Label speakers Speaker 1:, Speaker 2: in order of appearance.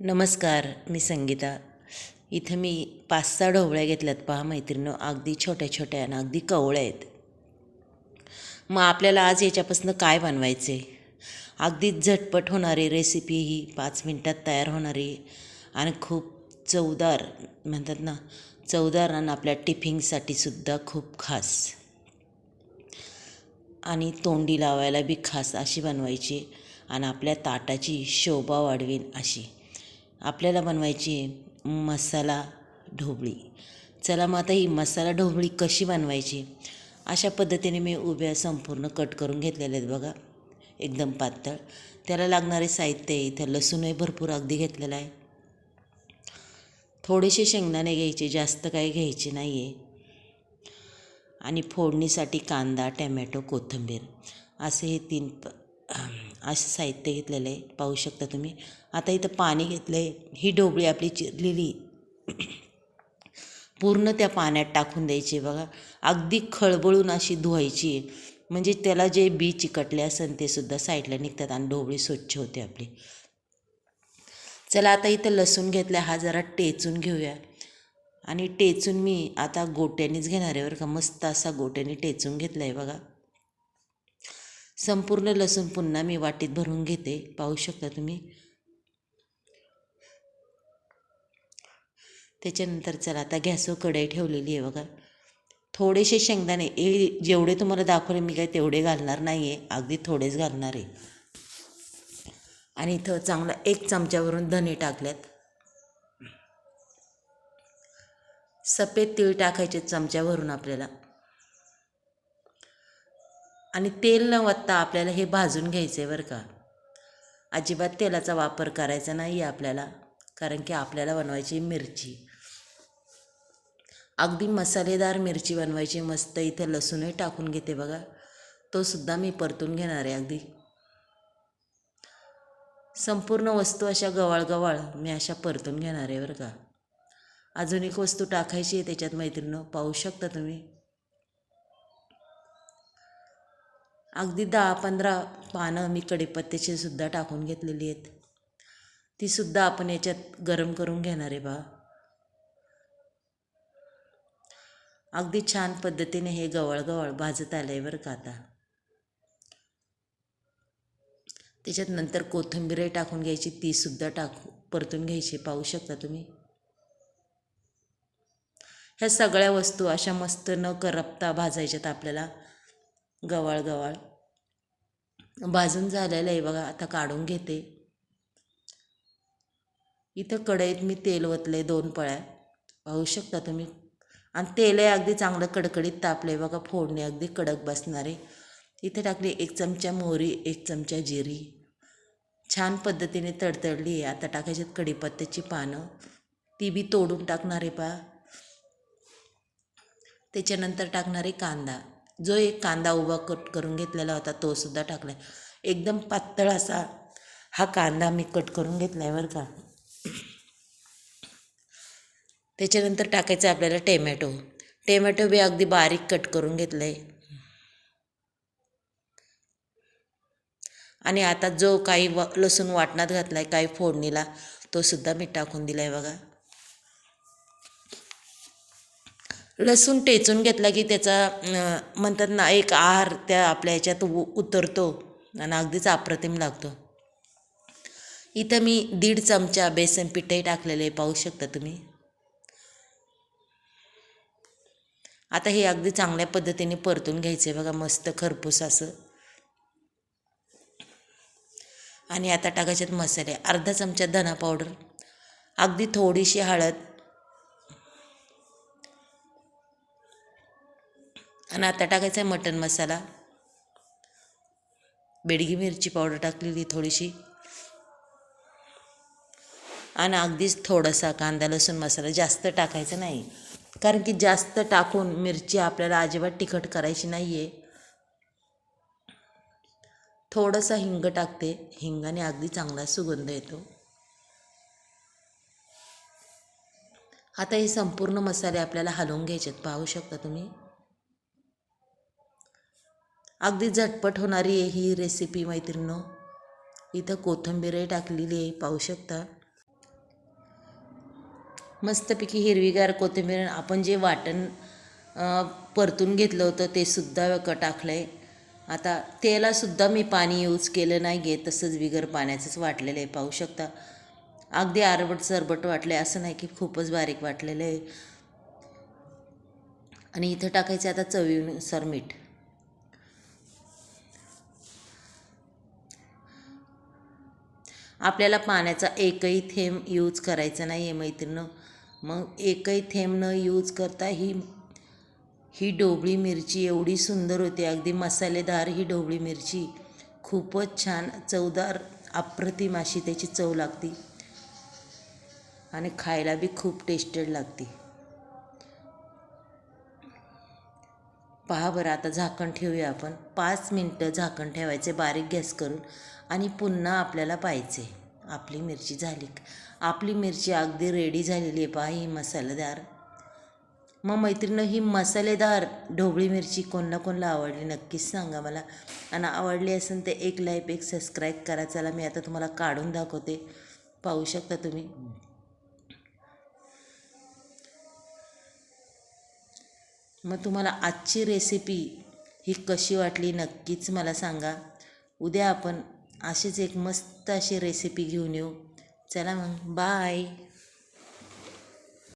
Speaker 1: नमस्कार मी संगीता. इथं मी पाच सहा ढोबळ्या घेतल्यात पहा मैत्रिणं अगदी छोट्या छोट्या आणि अगदी कवळ्या आहेत. मग आपल्याला आज याच्यापासून काय बनवायचे अगदी झटपट होणारी रेसिपी ही पाच मिनटात तयार होणारी आणि खूप चवदार म्हणतात ना चवदार आणि आपल्या टिफिनसाठी सुद्धा खूप खास. आणि तोंडी लावायला बी खास अशी बनवायची आणि आपल्या ताटाची शोभा वाढवीन अशी. आपल्याला बनवायची आहे मसाला ढोबळी. चला मग आता ही मसाला ढोबळी कशी बनवायची? अशा पद्धतीने मी उभ्या संपूर्ण कट करून घेतलेले आहेत बघा. एकदम पातळ. त्याला लागणारे साहित्य इथं लसूणही भरपूर अगदी घेतलेलं आहे. थोडेसे शेंगदाणे घ्यायचे जास्त काही घ्यायचे नाही आहे आणि फोडणीसाठी कांदा टॅमॅटो कोथिंबीर. असे हे तीन प असं साहित्य घेतलेलं आहे पाहू शकता तुम्ही. आता इथं पाणी घेतलं आहे ही ढोबळी आपली चिरलेली. पूर्ण त्या पाण्यात टाकून द्यायची बघा. अगदी खळबळून अशी धुवायची म्हणजे त्याला जे बी चिकटले असेल ते सुद्धा साईडला निघतात आणि ढोबळी स्वच्छ होते आपली. चला आता इथं लसूण घेतला हा जरा टेचून घेऊया. आणि टेचून मी आता गोट्यानेच घेणार आहे बरं का. मस्त असा गोट्याने टेचून घेतला आहे बघा. संपूर्ण लसूण पुन्हा मी वाटीत भरून घेते. पाहू शकता तुम्ही? त्याच्यानंतर चला आता गॅसवर कढई ठेवलेली आहे बघा. थोडेसे शेंगदाणे हे जेवढे तुम्हाला दाखवले मी काय तेवढे घालणार नाही आहे अगदी थोडेच घालणार आहे. आणि इथं चांगला एक चमच्यावरून धने टाकल्यात. सफेद तीळ टाकायचे चमच्यावरून आपल्याला. आणि तेल न वत्ता आपल्याला हे भाजून घ्यायचं आहे बरं का. अजिबात तेलाचा वापर करायचा नाही आहे आपल्याला कारण की आपल्याला बनवायची मिरची. अगदी मसालेदार मिरची बनवायची मस्त इथे लसूणही टाकून घेते बघा. तो सुद्धा मी परतून घेणार आहे अगदी. संपूर्ण वस्तू अशा गवाळगवाळ मी अशा परतून घेणार आहे बरं का. अजून एक वस्तू टाकायची आहे त्याच्यात मैत्रिणी पाहू शकता तुम्ही. अगदी दहा पंधरा पानं मी कढीपत्त्याची सुद्धा टाकून घेतलेली आहेत. ती सुद्धा आपण याच्यात गरम करून घेणार आहे बा. अगदी छान पद्धतीने हे गवळ गवळ भाजत आलं आहे बरं का आता. त्याच्यात नंतर कोथिंबीरही टाकून घ्यायची ती सुद्धा टाकू परतून घ्यायची. पाहू शकता तुम्ही? ह्या सगळ्या वस्तू अशा मस्त न करपता भाजायच्यात आपल्याला. गवाळ गवाळ भाजून झालेलं आहे बघा आता काढून घेते. इथं कढईत मी तेल ओतले दोन पळ्या. पाहू शकता तुम्ही? आणि तेलही अगदी चांगलं कडकडीत तापलं बघा फोडणी अगदी कडक बसणारे. इथे टाकली एक चमचा मोहरी एक चमचा जिरी. छान पद्धतीने तडतडली आहे. आता टाकायच्यात कढीपत्त्याची पानं. ती बी तोडून टाकणार आहे पा त्याच्यानंतर टाकणारे कांदा. जो एक कांदा उभा कट करून घेतलेला होता तोसुद्धा टाकला आहे एकदम पातळ असा हा कांदा मी कट करून घेतला आहे बरं का. त्याच्यानंतर टाकायचं आपल्याला टेमॅटो. टेमॅटो बी अगदी बारीक कट करून घेतलं आहे आणि आता जो काही व लसूण वाटणात घातला आहे काही फोडणीला तो सुद्धा मी टाकून दिला आहे बघा. लसूण टेचून घेतला की त्याचा म्हणतात ना एक आहार त्या आपल्या ह्याच्यात उ उतरतो आणि अगदीच अप्रतिम लागतो. इथं मी दीड चमचा बेसन पिठही टाकलेले पाहू शकता तुम्ही. आता हे अगदी चांगल्या पद्धतीने परतून घ्यायचं आहे बघा मस्त खरपूस असं. आणि आता टाकायच्यात मसाले अर्धा चमचा धना पावडर अगदी थोडीशी हळद आणि आता टाकायचा आहे मटन मसाला. बेडगी मिरची पावडर टाकलेली थोडीशी. आणि अगदीच थोडासा कांदा लसूण मसाला जास्त टाकायचा नाही. कारण की जास्त टाकून मिरची आपल्याला अजिबात तिखट करायची नाही आहे थोडंसं हिंग टाकते. हिंगाने अगदी चांगला सुगंध येतो. आता हे संपूर्ण मसाले आपल्याला हलवून घ्यायचे आहेत पाहू शकता तुम्ही. अगदी झटपट होणारी आहे ही रेसिपी मैत्रिणीनो. इथं कोथिंबीरही टाकलेली आहे पाहू शकता. मस्तपैकी हिरवीगार कोथिंबीर आपण जे वाटण परतून घेतलं होतं ते सुद्धा क टाकलं आहे आता तेलासुद्धा मी पाणी यूज केलं नाही घे तसंच बिगर पाण्याचंच वाटलेलं आहे पाहू शकता. अगदी आरबट सरबट वाटलं आहे असं नाही की खूपच बारीक वाटलेलं आहे. आणि इथं टाकायचं आता चवीनुसार मीठ. आपल्याला पाण्याचा एकही थेंब यूज करायचा नाही आहे मैत्रिणं. मग एकही थेंब न यूज करता ही ही ढोबळी मिरची एवढी सुंदर होती. अगदी मसालेदार ही ढोबळी मिरची. खूपच छान चवदार अप्रतिम अशी त्याची चव लागती. आणि खायला बी खूप टेस्टेड लागते. पहा बरं आता झाकण ठेवूया आपण. पाच मिनटं झाकण ठेवायचे बारीक गॅस करून. आणि पुन्हा आपल्याला पाहिजे आपली मिरची झाली. आपली मिरची अगदी रेडी झालेली आहे पहा ही मसालेदार. मग मैत्रिणं ही मसालेदार ढोबळी मिरची कोणला कोणला आवडली नक्कीच सांगा मला. आणि आवडली असेल तर एक लाईक एक सबस्क्राईब करा. चला मी आता तुम्हाला काढून दाखवते. पाहू शकता तुम्ही. मग तुम्हाला आजची रेसिपी ही कशी वाटली नक्कीच मला सांगा. उद्या आपण अशीच एक मस्त अशी रेसिपी घेऊन येऊ. चला मग बाय